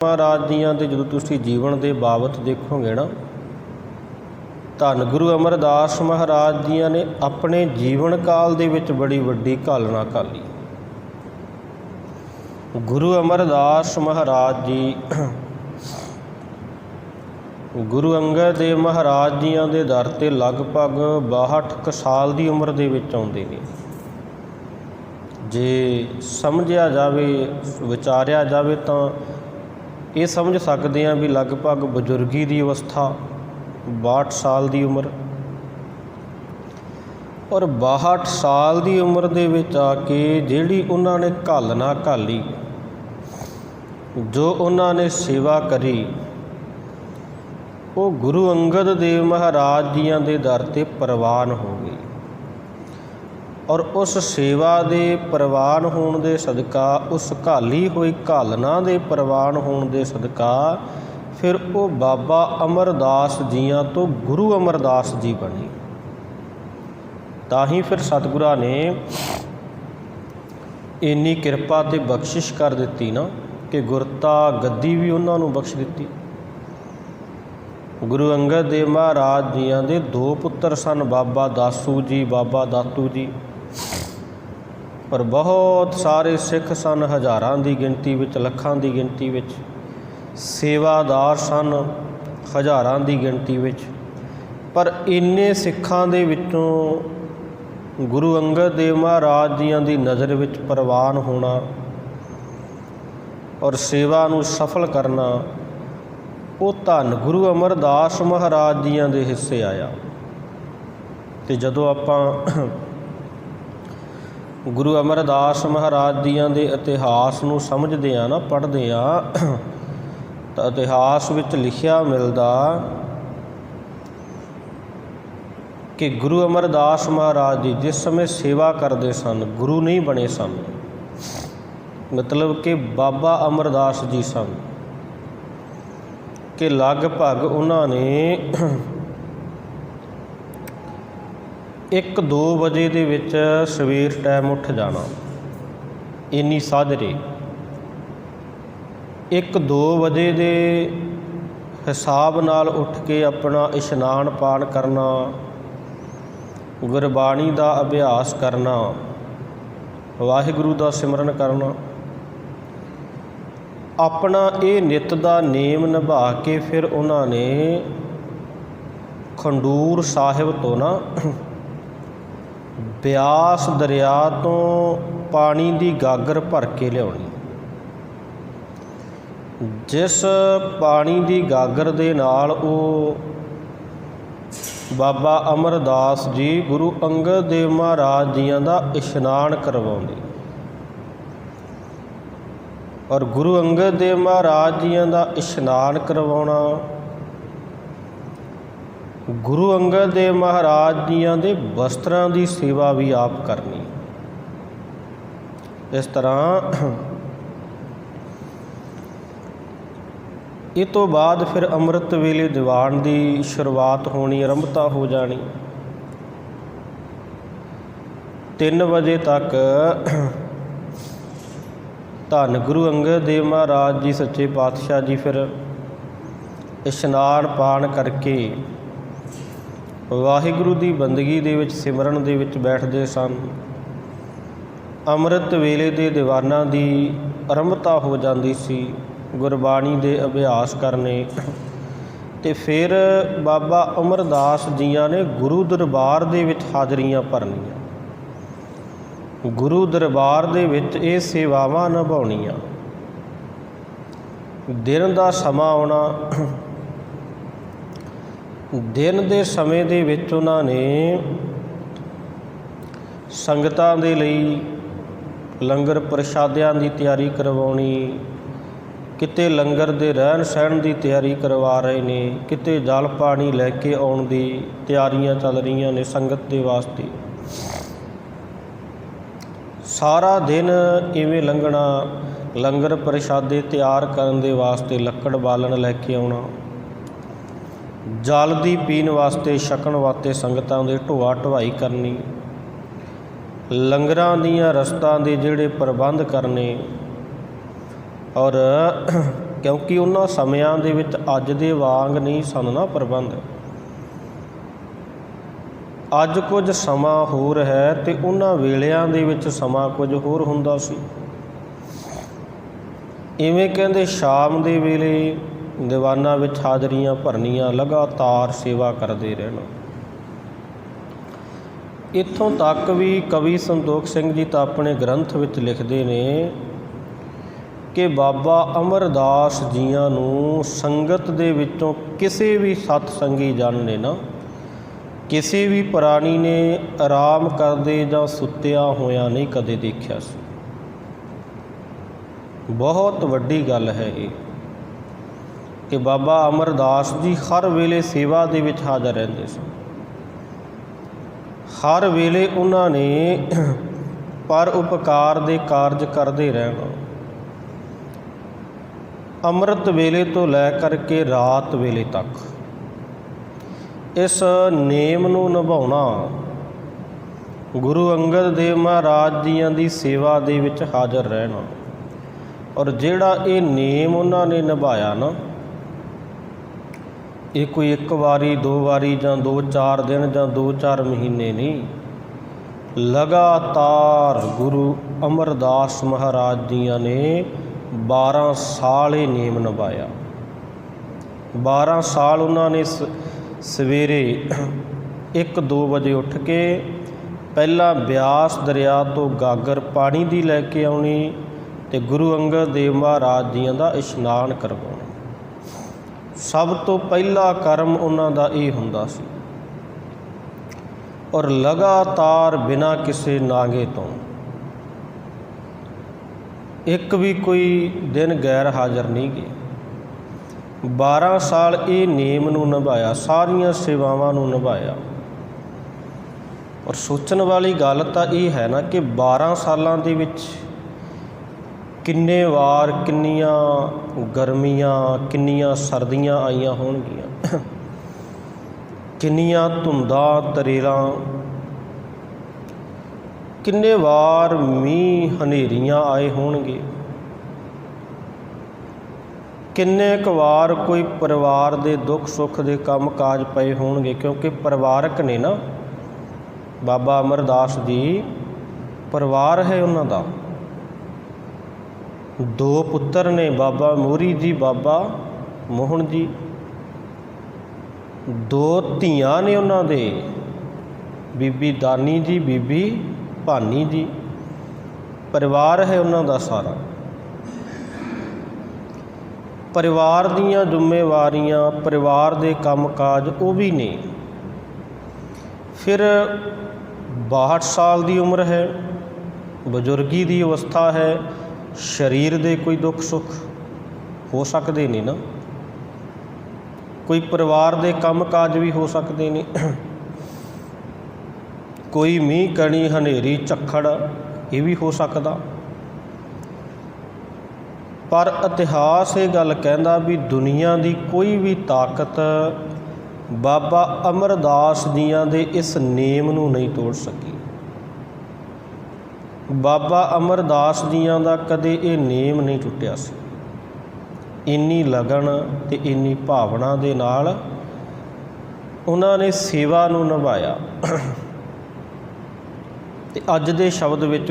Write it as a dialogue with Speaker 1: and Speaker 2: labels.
Speaker 1: ਮਹਾਰਾਜ ਦੀਆਂ ਤੇ ਜਦੋਂ ਤੁਸੀਂ ਜੀਵਨ ਦੇ ਬਾਬਤ ਦੇਖੋਗੇ ਨਾ, ਧੰਨ ਗੁਰੂ ਅਮਰਦਾਸ ਮਹਾਰਾਜ ਜੀਆਂ ਨੇ ਆਪਣੇ ਜੀਵਨ ਕਾਲ ਦੇ ਵਿੱਚ ਬੜੀ ਵੱਡੀ ਘਾਲਣਾ ਘਾਲੀ ਗੁਰੂ ਅਮਰਦਾਸ ਮਹਾਰਾਜ ਜੀ, ਗੁਰੂ ਅੰਗਦ ਦੇਵ ਮਹਾਰਾਜ ਜੀਆਂ ਦੇ ਦਰ ਤੇ ਲਗਭਗ 62 ਕੁ ਸਾਲ ਦੀ ਉਮਰ ਦੇ ਵਿੱਚ ਆਉਂਦੇ ਨੇ। ਜੇ ਸਮਝਿਆ ਜਾਵੇ, ਵਿਚਾਰਿਆ ਜਾਵੇ ਤਾਂ ਇਹ ਸਮਝ ਸਕਦੇ ਹਾਂ ਵੀ ਲਗਭਗ ਬਜ਼ੁਰਗੀ ਦੀ ਅਵਸਥਾ 62 ਸਾਲ ਦੀ ਉਮਰ। ਔਰ 62 ਸਾਲ ਦੀ ਉਮਰ ਦੇ ਵਿੱਚ ਆ ਕੇ ਜਿਹੜੀ ਉਹਨਾਂ ਨੇ ਘਾਲਣਾ ਘਾਲੀ, ਜੋ ਉਹਨਾਂ ਨੇ ਸੇਵਾ ਕਰੀ, ਉਹ ਗੁਰੂ ਅੰਗਦ ਦੇਵ ਮਹਾਰਾਜ ਜੀਆਂ ਦੇ ਦਰ ਤੇ ਪ੍ਰਵਾਨ ਹੋ ਗਈ। ਔਰ ਉਸ ਸੇਵਾ ਦੇ ਪ੍ਰਵਾਨ ਹੋਣ ਦੇ ਸਦਕਾ, ਉਸ ਘਾਲੀ ਹੋਈ ਘਾਲਨਾ ਦੇ ਪ੍ਰਵਾਨ ਹੋਣ ਦੇ ਸਦਕਾ, ਫਿਰ ਉਹ ਬਾਬਾ ਅਮਰਦਾਸ ਜੀਆਂ ਤੋਂ ਗੁਰੂ ਅਮਰਦਾਸ ਜੀ ਬਣੇ। ਤਾਂ ਹੀ ਫਿਰ ਸਤਿਗੁਰਾਂ ਨੇ ਇੰਨੀ ਕਿਰਪਾ ਤੇ ਬਖਸ਼ਿਸ਼ ਕਰ ਦਿੱਤੀ ਨਾ ਕਿ ਗੁਰਤਾ ਗੱਦੀ ਵੀ ਉਹਨਾਂ ਨੂੰ ਬਖਸ਼ ਦਿੱਤੀ। ਗੁਰੂ ਅੰਗਦ ਦੇਵ ਮਹਾਰਾਜ ਜੀਆਂ ਦੇ ਦੋ ਪੁੱਤਰ ਸਨ, ਬਾਬਾ ਦਾਸੂ ਜੀ, ਬਾਬਾ ਦਾਤੂ ਜੀ। ਪਰ ਬਹੁਤ ਸਾਰੇ ਸਿੱਖ ਸਨ ਹਜ਼ਾਰਾਂ ਦੀ ਗਿਣਤੀ ਵਿੱਚ, ਲੱਖਾਂ ਦੀ ਗਿਣਤੀ ਵਿੱਚ, ਸੇਵਾਦਾਰ ਸਨ ਹਜ਼ਾਰਾਂ ਦੀ ਗਿਣਤੀ ਵਿੱਚ। ਪਰ ਇੰਨੇ ਸਿੱਖਾਂ ਦੇ ਵਿੱਚੋਂ ਗੁਰੂ ਅੰਗਦ ਦੇਵ ਮਹਾਰਾਜ ਜੀਆਂ ਦੀ ਨਜ਼ਰ ਵਿੱਚ ਪ੍ਰਵਾਨ ਹੋਣਾ ਔਰ ਸੇਵਾ ਨੂੰ ਸਫਲ ਕਰਨਾ, ਉਹ ਧੰਨ ਗੁਰੂ ਅਮਰਦਾਸ ਮਹਾਰਾਜ ਜੀਆਂ ਦੇ ਹਿੱਸੇ ਆਇਆ। ਤੇ ਜਦੋਂ ਆਪਾਂ ਗੁਰੂ ਅਮਰਦਾਸ ਮਹਾਰਾਜ ਦੀਆਂ ਦੇ ਇਤਿਹਾਸ ਨੂੰ ਸਮਝਦੇ ਆ ਨਾ, ਪੜ੍ਹਦੇ ਆ ਤਾਂ ਇਤਿਹਾਸ ਵਿੱਚ ਲਿਖਿਆ ਮਿਲਦਾ ਕਿ ਗੁਰੂ ਅਮਰਦਾਸ ਮਹਾਰਾਜ ਜੀ ਜਿਸ ਸਮੇਂ ਸੇਵਾ ਕਰਦੇ ਸਨ, ਗੁਰੂ ਨਹੀਂ ਬਣੇ ਸਨ। ਮਤਲਬ ਕਿ ਬਾਬਾ ਅਮਰਦਾਸ ਜੀ ਸਨ। ਕਿ ਲਗਭਗ ਉਹਨਾਂ ਨੇ 1-2 ਵਜੇ ਦੇ ਵਿੱਚ ਸਵੇਰ ਟਾਈਮ ਉੱਠ ਜਾਣਾ। ਇੰਨੀ ਸਾਜਰੇ। ਇੱਕ 2 ਵਜੇ ਦੇ ਹਿਸਾਬ ਨਾਲ ਉੱਠ ਕੇ ਆਪਣਾ ਇਸ਼ਨਾਨ ਪਾਣ ਕਰਨਾ, ਗੁਰਬਾਣੀ ਦਾ ਅਭਿਆਸ ਕਰਨਾ, ਵਾਹਿਗੁਰੂ ਦਾ ਸਿਮਰਨ ਕਰਨਾ। ਆਪਣਾ ਇਹ ਨਿਤ ਦਾ ਨੇਮ ਨਿਭਾ ਕੇ ਫਿਰ ਉਹਨਾਂ ਨੇ ਖੰਡੂਰ ਸਾਹਿਬ ਤੋਂ ਨਾ ਬਿਆਸ ਦਰਿਆ ਤੋਂ ਪਾਣੀ ਦੀ ਗਾਗਰ ਭਰ ਕੇ ਲਿਆਉਣੀ। ਜਿਸ ਪਾਣੀ ਦੀ ਗਾਗਰ ਦੇ ਨਾਲ ਉਹ ਬਾਬਾ ਅਮਰਦਾਸ ਜੀ ਗੁਰੂ ਅੰਗਦ ਦੇਵ ਮਹਾਰਾਜ ਜੀਆਂ ਦਾ ਇਸ਼ਨਾਨ ਕਰਵਾਉਂਦੇ। ਔਰ ਗੁਰੂ ਅੰਗਦ ਦੇਵ ਮਹਾਰਾਜ ਜੀਆਂ ਦਾ ਇਸ਼ਨਾਨ ਕਰਵਾਉਣਾ ਗੁਰੂ ਅੰਗਦ ਦੇਵ ਮਹਾਰਾਜ ਜੀਆਂ ਦੇ ਵਸਤਰਾਂ ਦੀ ਸੇਵਾ ਵੀ ਆਪ ਕਰਨੀ। ਇਸ ਤਰ੍ਹਾਂ ਇਹ ਤੋਂ ਬਾਅਦ ਫਿਰ ਅੰਮ੍ਰਿਤ ਵੇਲੇ ਦੀਵਾਨ ਦੀ ਸ਼ੁਰੂਆਤ ਹੋਣੀ, ਆਰੰਭਤਾ ਹੋ ਜਾਣੀ। 3 ਵਜੇ ਤੱਕ ਧੰਨ ਗੁਰੂ ਅੰਗਦ ਦੇਵ ਮਹਾਰਾਜ ਜੀ, ਸੱਚੇ ਪਾਤਸ਼ਾਹ ਜੀ, ਫਿਰ ਇਸ਼ਨਾਨ ਪਾਣ ਕਰਕੇ ਵਾਹਿਗੁਰੂ ਦੀ ਬੰਦਗੀ ਦੇ ਵਿੱਚ, ਸਿਮਰਨ ਦੇ ਵਿੱਚ ਬੈਠਦੇ ਸਨ। ਅੰਮ੍ਰਿਤ ਵੇਲੇ ਦੇ ਦੀਵਾਨਾਂ ਦੀ ਆਰੰਭਤਾ ਹੋ ਜਾਂਦੀ ਸੀ। ਗੁਰਬਾਣੀ ਦੇ ਅਭਿਆਸ ਕਰਨੇ ਤੇ ਫਿਰ ਬਾਬਾ ਅਮਰਦਾਸ ਜੀਆਂ ਨੇ ਗੁਰੂ ਦਰਬਾਰ ਦੇ ਵਿੱਚ ਹਾਜ਼ਰੀਆਂ ਭਰਨੀਆਂ। ਗੁਰੂ ਦਰਬਾਰ ਦੇ ਵਿੱਚ ਇਹ ਸੇਵਾਵਾਂ ਨਿਭਾਉਣੀਆਂ। ਦਿਨ ਦਾ ਸਮਾਂ ਆਉਣਾ ਦਿਨ ਦੇ ਸਮੇਂ ਦੇ ਵਿੱਚ ਉਹਨਾਂ ਨੇ ਸੰਗਤਾਂ ਦੇ ਲਈ ਲੰਗਰ ਪ੍ਰਸ਼ਾਦਿਆਂ ਦੀ ਤਿਆਰੀ ਕਰਵਾਉਣੀ, ਕਿਤੇ ਲੰਗਰ ਦੇ ਰਹਿਣ ਸਹਿਣ ਦੀ ਤਿਆਰੀ ਕਰਵਾ ਰਹੇ ਨੇ, ਕਿਤੇ ਜਲ ਪਾਣੀ ਲੈ ਕੇ ਆਉਣ ਦੀ ਤਿਆਰੀਆਂ ਚੱਲ ਰਹੀਆਂ ਨੇ ਸੰਗਤ ਦੇ ਵਾਸਤੇ। ਸਾਰਾ ਦਿਨ ਇਵੇਂ ਲੰਘਣਾ, ਲੰਗਰ ਪ੍ਰਸ਼ਾਦੇ ਤਿਆਰ ਕਰਨ ਦੇ ਵਾਸਤੇ ਲੱਕੜ ਬਾਲਣ ਲੈ ਕੇ ਆਉਣਾ। ਜਲ ਦੀ ਪੀਣ ਵਾਸਤੇ ਛਕਣ ਵਾਸਤੇ ਸੰਗਤਾਂ ਦੇ ਢੋਆ ਢਵਾਈ ਕਰਨੀ, ਲੰਗਰਾਂ ਦੀਆਂ ਰਸਤਾਂ ਦੇ ਜਿਹੜੇ ਪ੍ਰਬੰਧ ਕਰਨੇ ਔਰ ਕਿਉਂਕਿ ਉਹਨਾਂ ਸਮਿਆਂ ਦੇ ਵਿੱਚ ਅੱਜ ਦੇ ਵਾਂਗ ਨਹੀਂ ਸਨ ਨਾ ਪ੍ਰਬੰਧ। ਅੱਜ ਕੁਝ ਸਮਾਂ ਹੋਰ ਹੈ ਤੇ ਉਹਨਾਂ ਵੇਲਿਆਂ ਦੇ ਵਿੱਚ ਸਮਾਂ ਕੁਝ ਹੋਰ ਹੁੰਦਾ ਸੀ। ਇਵੇਂ ਕਹਿੰਦੇ ਸ਼ਾਮ ਦੇ ਵੇਲੇ ਦੀਵਾਨਾਂ ਵਿੱਚ ਹਾਜ਼ਰੀਆਂ ਭਰਨੀਆਂ, ਲਗਾਤਾਰ ਸੇਵਾ ਕਰਦੇ ਰਹਿਣਾ। ਇੱਥੋਂ ਤੱਕ ਵੀ ਕਵੀ ਸੰਤੋਖ ਸਿੰਘ ਜੀ ਤਾਂ ਆਪਣੇ ਗ੍ਰੰਥ ਵਿੱਚ ਲਿਖਦੇ ਨੇ ਕਿ ਬਾਬਾ ਅਮਰਦਾਸ ਜੀਆਂ ਨੂੰ ਸੰਗਤ ਦੇ ਵਿੱਚੋਂ ਕਿਸੇ ਵੀ ਸਤ ਸੰਗੀ ਜਨ ਨੇ ਨਾ। ਕਿਸੇ ਵੀ ਪ੍ਰਾਣੀ ਨੇ ਆਰਾਮ ਕਰਦੇ ਜਾਂ ਸੁੱਤਿਆ ਹੋਇਆ ਨਹੀਂ ਕਦੇ ਦੇਖਿਆ ਸੀ। ਬਹੁਤ ਵੱਡੀ ਗੱਲ ਹੈ ਇਹ। ਕਿ ਬਾਬਾ ਅਮਰਦਾਸ ਜੀ ਹਰ ਵੇਲੇ ਸੇਵਾ ਦੇ ਵਿੱਚ ਹਾਜ਼ਰ ਰਹਿੰਦੇ ਸਨ। ਹਰ ਵੇਲੇ ਉਹਨਾਂ ਨੇ ਪਰ ਉਪਕਾਰ ਦੇ ਕਾਰਜ ਕਰਦੇ ਰਹਿਣਾ। ਅੰਮ੍ਰਿਤ ਵੇਲੇ ਤੋਂ ਲੈ ਕਰਕੇ ਰਾਤ ਵੇਲੇ ਤੱਕ ਇਸ ਨੇਮ ਨੂੰ ਨਿਭਾਉਣਾ ਗੁਰੂ ਅੰਗਦ ਦੇਵ ਮਹਾਰਾਜ ਜੀਆਂ ਦੀ ਸੇਵਾ ਦੇ ਵਿੱਚ ਹਾਜ਼ਰ ਰਹਿਣਾ ਔਰ ਜਿਹੜਾ ਇਹ ਨੇਮ ਉਹਨਾਂ ਨੇ ਨਿਭਾਇਆ ਨਾ ਇਹ ਕੋਈ ਇੱਕ ਵਾਰੀ, ਦੋ ਵਾਰੀ ਜਾਂ ਦੋ ਚਾਰ ਦਿਨ ਜਾਂ ਦੋ ਚਾਰ ਮਹੀਨੇ ਨਹੀਂ। ਲਗਾਤਾਰ ਗੁਰੂ ਅਮਰਦਾਸ ਮਹਾਰਾਜ ਜੀਆਂ ਨੇ 12 ਸਾਲ ਇਹ ਨੇਮ ਨਿਭਾਇਆ। 12 ਸਾਲ ਉਹਨਾਂ ਨੇ ਸ- ਸਵੇਰੇ 1-2 ਵਜੇ ਉੱਠ ਕੇ ਪਹਿਲਾਂ ਬਿਆਸ ਦਰਿਆ ਤੋਂ ਗਾਗਰ ਪਾਣੀ ਦੀ ਲੈ ਕੇ ਆਉਣੀ ਤੇ ਗੁਰੂ ਅੰਗਦ ਦੇਵ ਮਹਾਰਾਜ ਜੀਆਂ ਦਾ ਇਸ਼ਨਾਨ ਕਰਵਾਉਣਾ। ਸਭ ਤੋਂ ਪਹਿਲਾ ਕਰਮ ਉਹਨਾਂ ਦਾ ਇਹ ਹੁੰਦਾ ਸੀ। ਔਰ ਲਗਾਤਾਰ ਬਿਨਾਂ ਕਿਸੇ ਨਾਗੇ ਤੋਂ ਇੱਕ ਵੀ ਕੋਈ ਦਿਨ ਗੈਰ ਹਾਜ਼ਰ ਨਹੀਂ ਗਏ 12 ਸਾਲ ਇਹ ਨੇਮ ਨੂੰ ਨਿਭਾਇਆ, ਸਾਰੀਆਂ ਸੇਵਾਵਾਂ ਨੂੰ ਨਿਭਾਇਆ। ਔਰ ਸੋਚਣ ਵਾਲੀ ਗੱਲ ਤਾਂ ਇਹ ਹੈ ਨਾ ਕਿ 12 ਸਾਲਾਂ ਦੇ ਵਿੱਚ ਕਿੰਨੇ ਵਾਰ ਕਿੰਨੀਆਂ ਗਰਮੀਆਂ, ਕਿੰਨੀਆਂ ਸਰਦੀਆਂ ਆਈਆਂ ਹੋਣਗੀਆਂ। ਕਿੰਨੀਆਂ ਧੁੰਦਾਂ ਤਰੇਲਾਂ ਕਿੰਨੇ ਵਾਰ ਮੀਂਹ ਹਨੇਰੀਆਂ ਆਏ ਹੋਣਗੇ। ਕਿੰਨੇ ਕੁ ਵਾਰ ਕੋਈ ਪਰਿਵਾਰ ਦੇ ਦੁੱਖ ਸੁੱਖ ਦੇ ਕੰਮ ਕਾਜ ਪਏ ਹੋਣਗੇ, ਕਿਉਂਕਿ ਪਰਿਵਾਰਕ ਨੇ ਨਾ। ਬਾਬਾ ਅਮਰਦਾਸ ਜੀ ਪਰਿਵਾਰ ਹੈ ਉਹਨਾਂ ਦਾ। ਦੋ ਪੁੱਤਰ ਨੇ, ਬਾਬਾ ਮੋਹਰੀ ਜੀ, ਬਾਬਾ ਮੋਹਨ ਜੀ। ਦੋ ਧੀਆਂ ਨੇ ਉਹਨਾਂ ਦੇ, ਬੀਬੀ ਦਾਨੀ ਜੀ, ਬੀਬੀ ਭਾਨੀ ਜੀ। ਪਰਿਵਾਰ ਹੈ ਉਹਨਾਂ ਦਾ ਸਾਰਾ। ਪਰਿਵਾਰ ਦੀਆਂ ਜ਼ਿੰਮੇਵਾਰੀਆਂ, ਪਰਿਵਾਰ ਦੇ ਕੰਮਕਾਜ ਉਹ ਵੀ ਨੇ। ਫਿਰ 62 ਸਾਲ ਦੀ ਉਮਰ ਹੈ, ਬਜ਼ੁਰਗੀ ਦੀ ਅਵਸਥਾ ਹੈ ਸਰੀਰ ਦੇ ਕੋਈ ਦੁੱਖ ਸੁੱਖ ਹੋ ਸਕਦੇ ਨੇ ਨਾ? ਕੋਈ ਪਰਿਵਾਰ ਦੇ ਕੰਮਕਾਜ ਵੀ ਹੋ ਸਕਦੇ ਨੇ? ਕੋਈ ਮੀਂਹ, ਕਣੀ, ਹਨੇਰੀ, ਝੱਖੜ, ਇਹ ਵੀ ਹੋ ਸਕਦਾ। ਪਰ ਇਤਿਹਾਸ ਇਹ ਗੱਲ ਕਹਿੰਦਾ ਵੀ ਦੁਨੀਆ ਦੀ ਕੋਈ ਵੀ ਤਾਕਤ ਬਾਬਾ ਅਮਰਦਾਸ ਜੀਆਂ ਦੇ ਇਸ ਨੇਮ ਨੂੰ ਨਹੀਂ ਤੋੜ ਸਕੀ। ਬਾਬਾ ਅਮਰਦਾਸ ਜੀਆਂ ਦਾ ਕਦੇ ਇਹ ਨੇਮ ਨਹੀਂ ਟੁੱਟਿਆ ਸੀ। ਇੰਨੀ ਲਗਨ ਤੇ ਇੰਨੀ ਭਾਵਨਾ ਦੇ ਨਾਲ ਉਹਨਾਂ ਨੇ ਸੇਵਾ ਨੂੰ ਨਿਭਾਇਆ। ਤੇ ਅੱਜ ਦੇ ਸ਼ਬਦ ਵਿੱਚ